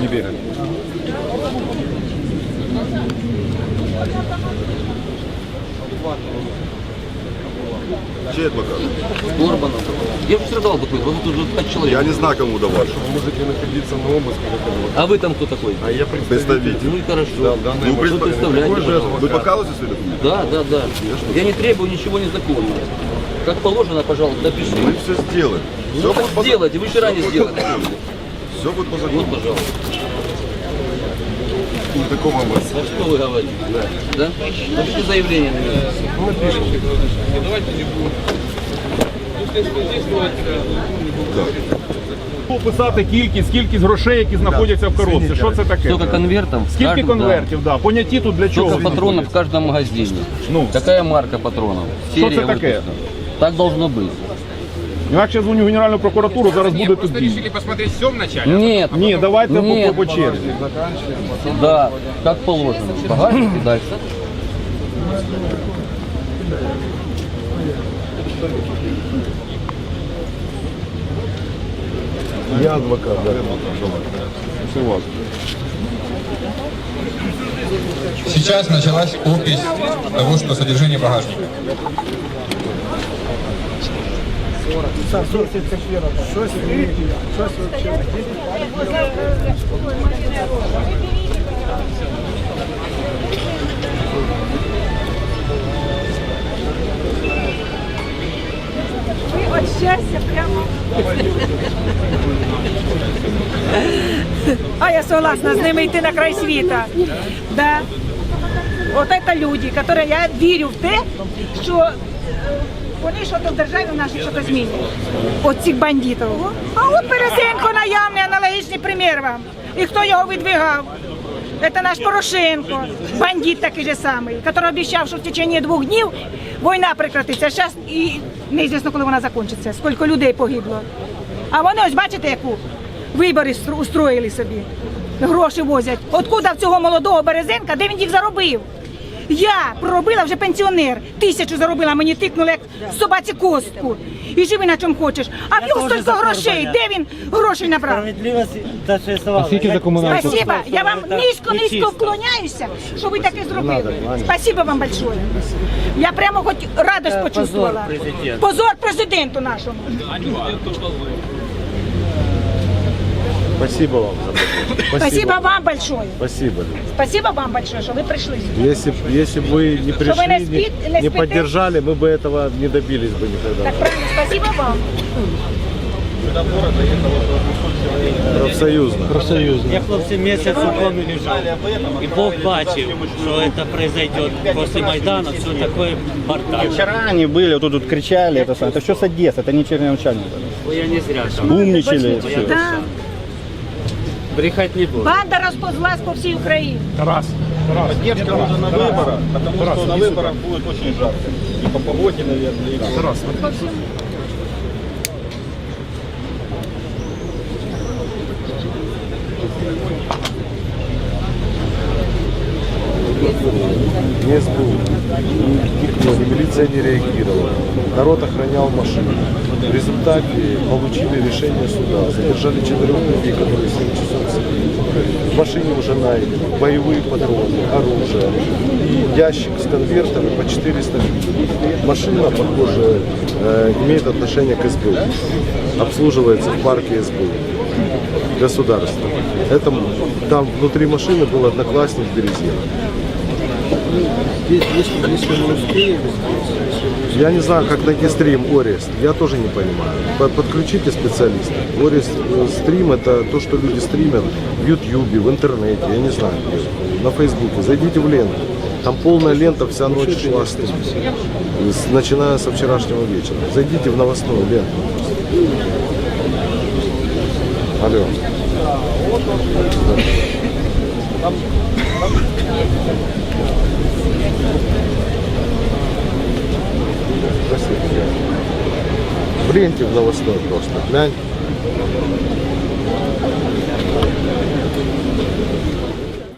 Не верю. Чей адвокат? Горбанов. Я же вчера дал документ, вот тут уже пять человек. Я не знаю, кому давать. Вы можете находиться на обыске. А вы там кто такой? А я представитель. Представитель. Ну и хорошо. Да, Ну, представ- представляете, же. Вы показываете свои документы? Да, да, да. Я не требую ничего незаконного. Как положено, пожалуйста, Мы напишите. все сделаем. Все Ну сделайте, вы вчера не сделали. Все будет по Вот, закону. пожалуйста. В таком обыске. А что вы говорите? Да? Напишите заявление на меня. Описати кількість, кількість грошей, які знаходяться в коробці. Що це таке? Сколько конвертов? в Скільки каждом, конвертів, да. Поняті тут для Да. чого? Сколько патронов в каждом магазине? Ну. Какая марка патронов? Що це Серия таке? выпуска. Так должно быть. Інакше я дзвоню в Генеральну прокуратуру, зараз буде Просто тут. решили посмотреть все вначале. Нет, Ні, давайте по, Ні. по черзі. да, как положено. Багажник и дальше. Я адвокат, да. Все у вас. Сейчас началась опись того, что содержание багажника. 40. Там 40 це хіра. Щось вірити, щось вообще. Ви от щастя прямо. А я согласна з ними йти на край світа. Да. Вот это люди, которые я верю в те, що е, вони що то в державі в нашій щось змінюють. От цих бандитів. А от Березенко наявний аналогічний примір вам. І хто його видвигав? Це наш Порошенко, бандит такий же самий, який обіцяв, що в течение двох днів війна прекратиться. Зараз і неізвісно, коли вона закінчиться, скільки людей погибло. А вони ось бачите, яку вибори устроїли собі. Гроші возять. Откуда в цього молодого Березенка, де він їх заробив? Я проробила вже пенсіонер, тисячу заробила, мені тикнули як собаці костку. І живи на чому хочеш. А в нього стільки грошей, де він грошей набрав? Справедливості та існувала. скільки за комунальні Спасибо. Я вам низько низько вклоняюся, що ви таке зробили. Спасибо вам большое. Я прямо хоч радость почувствовала. президенту. Позор президенту нашому. Спасибо вам за это. Спасибо вам большое. Спасибо. Спасибо вам большое, що ви прийшли сюди. Если, б- если бы вы не пришли, не не, спи- не не спите? поддержали, мы бы этого не добились бы никогда. Так правильно, спасибо вам. Профсоюзно. Я хлопці місяць у комі лежав. І Бог бачив, що це произойде після Майдану, все таке бардак. Вчера они были, вот тут, тут кричали, это, самое. это все с Одессы, это не черновчане. Бо я не зря там. Умничали. все. Да. Брехать не буду. Банда розповзлась по всій Україні. Тарас. Поддержка нужна на выборах, потому что на выборах будет очень жарко. И по погоде, наверное, и Тарас, Ни СБУ, никто, ни милиция не реагировала. Народ охранял машину. В результате получили решение суда. Задержали четырех людей, которые 7 часов сидели. В машине уже найдены боевые патроны, оружие и ящик с конвертами по 400 гривен. Машина, похоже, э, имеет отношение к СБУ. Обслуживается в парке СБУ государства. Это, там внутри машины был одноклассник Я не знаю, как найти стрим Орест. Я тоже не понимаю. Под- Подключите специалиста. Орест э, стрим это то, что люди стримят в Ютьюбе, в интернете, я не знаю, на Фейсбуке. Зайдите в ленту. Там полная лента, вся ночь шла стрим. Начиная со вчерашнего вечера. Зайдите в новостную ленту. Алло. Спасибо. В ленте в новостной просто. Глянь.